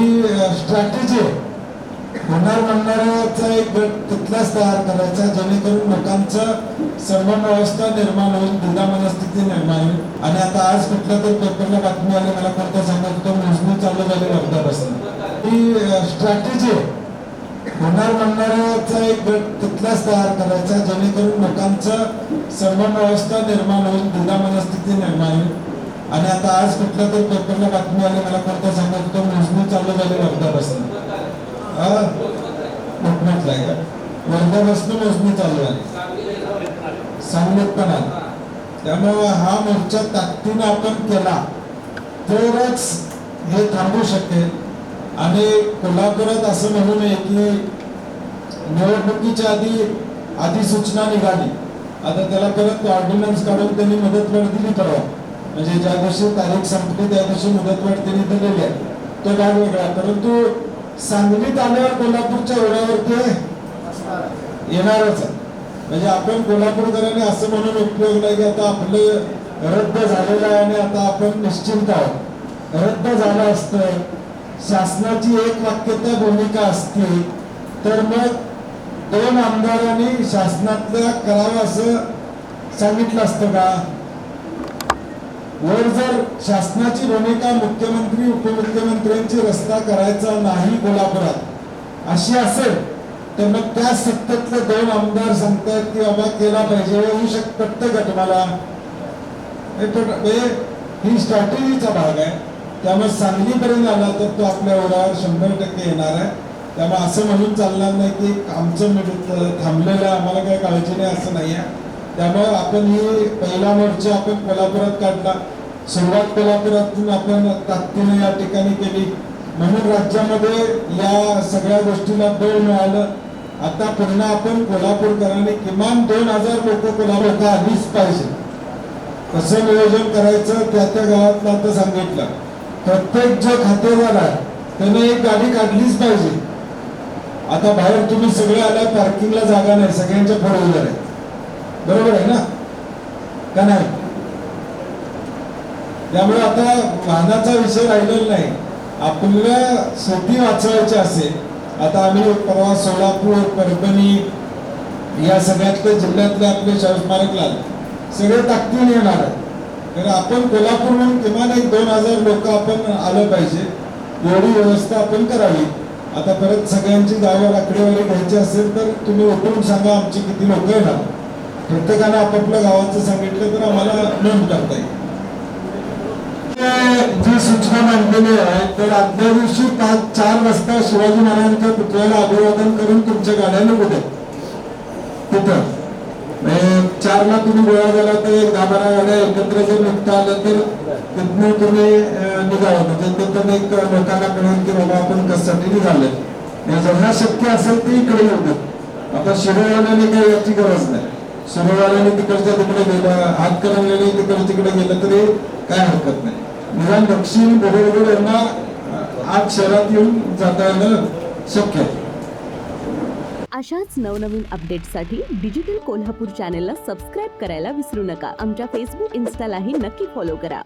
ही strategy आहे. होणार म्हणणाऱ्याचा एक गट तिथलाच तयार करायचा जेणेकरून लोकांचं संभ्रम अवस्था निर्माण होईल दुधा मनस्थिती निर्माण होईल. आणि आता आज कुठल्या तर पेपरला बातमी आली मला कोणतं सांगत होतं मोजणी चालू झाली वर्धापासून ही स्ट्रॅटेजी आहे. होणार म्हणणाऱ्याचा एक गट तिथलाच तयार करायचा जेणेकरून लोकांचं संभ्रम अवस्था निर्माण होईल दुधा मनस्थिती निर्माण होईल. आणि आता आज कुठल्या तर पेपरला बातमी आली मला कोणतं सांगत होतं मोजणी चालू झाली वर्धापासून. कोकणातला आहे का? वर्धापासून मोजणी चालू आहे. सांगलीत पण आहे त्यामुळे हा मोर्चा ताकदीनं आपण केला तरच हे थांबू शकेल. आणि कोल्हापुरात असं म्हणू नये की निवडणुकीच्या आधी अधिसूचना निघाली. आता त्याला परत ऑर्डिनन्स काढून त्यांनी मदत मुदतवाढ दिली परवा. म्हणजे ज्या दिवशी तारीख संपली त्या दिवशी मदत मुदतवाढ त्यांनी दिलेली आहे. तो भाग वेगळा. परंतु सांगलीत आल्यावर कोल्हापूरच्या ओढ्यावरती येणारच म्हणजे आपण कोल्हापूरकरांनी असं म्हणून उपयोग नाही की आता आपलं रद्द झालेलं आहे आणि आता आपण निश्चिंत आहोत. रद्द झालं असतं शासनाची एक वाक्यता भूमिका असती तर मग दोन आमदारांनी शासनातल्या करावं असं सांगितलं असतं का? वर जर शासनाची भूमिका मुख्यमंत्री उपमुख्यमंत्र्यांची रस्ता करायचा नाही कोल्हापुरात अशी असेल तर मग त्या सत्तेतले दोन आमदार सांगतायत की बाबा केला पाहिजे होऊ शकत पटतं का तुम्हाला? हे ही स्ट्रॅटेजीचा भाग आहे. त्यामुळे सांगलीपर्यंत आला तर तो आपल्या ओरावर शंभर टक्के येणार आहे. त्यामुळे असं म्हणून चालणार नाही की आमचं मिळत थांबलेलं आम्हाला काही काळजी नाही असं नाही आहे. त्यामुळे आपण ही पहिला मोर्चा आपण कोल्हापुरात काढला. सुरुवात कोल्हापुरातून आपण ताकदीने या ठिकाणी केली. म्हणून राज्यामध्ये या सगळ्या गोष्टीला बळ मिळालं. आता पुन्हा आपण कोल्हापूरकरांनी किमान दोन हजार लोक कोल्हापूर आलीच पाहिजे. कसं नियोजन करायचं त्या त्या गावातलं आता सांगितलं. प्रत्येक जो खातेदार आहे त्याने एक गाडी काढलीच पाहिजे. आता बाहेर तुम्ही सगळे आल्या पार्किंगला जागा नाही सगळ्यांच्या फोर व्हीलर आहेत. बरोबर आहे ना? का नाही? त्यामुळे आता वाहनाचा विषय राहिलेला नाही. आपल्या शेती वाचवायची असेल आता आम्ही परवा सोलापूर परभणी या सगळ्यातल्या जिल्ह्यातले आपले शाहू स्मारकला सगळे ताकदीने येणार आहे तर आपण कोल्हापूर म्हणून किमान एक दोन हजार लोक आपण आलं पाहिजे. एवढी व्यवस्था आपण करावी. आता परत सगळ्यांची जागेवर आकडेवारी घ्यायची असेल तर तुम्ही उठून सांगा आमची किती लोक येणार. प्रत्येकाने आपापल्या गावाचं सांगितलं तर आम्हाला नोंद टाकता येईल. जी सूचना मांडलेली आहे तर आदल्या दिवशी पाच चार वाजता शिवाजी महाराजांच्या पुतळ्याला अभिवादन करून तुमच्या गाड्या निघू द्या. तिथं. म्हणजे चारला तुम्ही गोळा झाला तर एक दहा बारा गाड्या एकत्र जर निघता आलं तर तिथनं तुम्ही निघावं. म्हणजे तिथं एक लोकांना कळेल की बाबा आपण कशासाठी निघाले म्हणजे ज्यांना शक्य असेल ते इकडे येऊ आता शिरोळ्याला काही याची गरज नाही. शिरोवाल्याने तिकडच्या तिकडे गेलं हात करंगल्याने तिकडे तिकडे गेलं तरी काय हरकत नाही. निदान दक्षिण बरोबर यांना आज शहरात येऊन जाता येणं शक्य आहे. अशाच नवनवीन अपडेट्ससाठी डिजिटल कोल्हापूर चॅनेलला सबस्क्राईब करायला विसरू नका. आमच्या फेसबुक इन्स्टालाही नक्की फॉलो करा.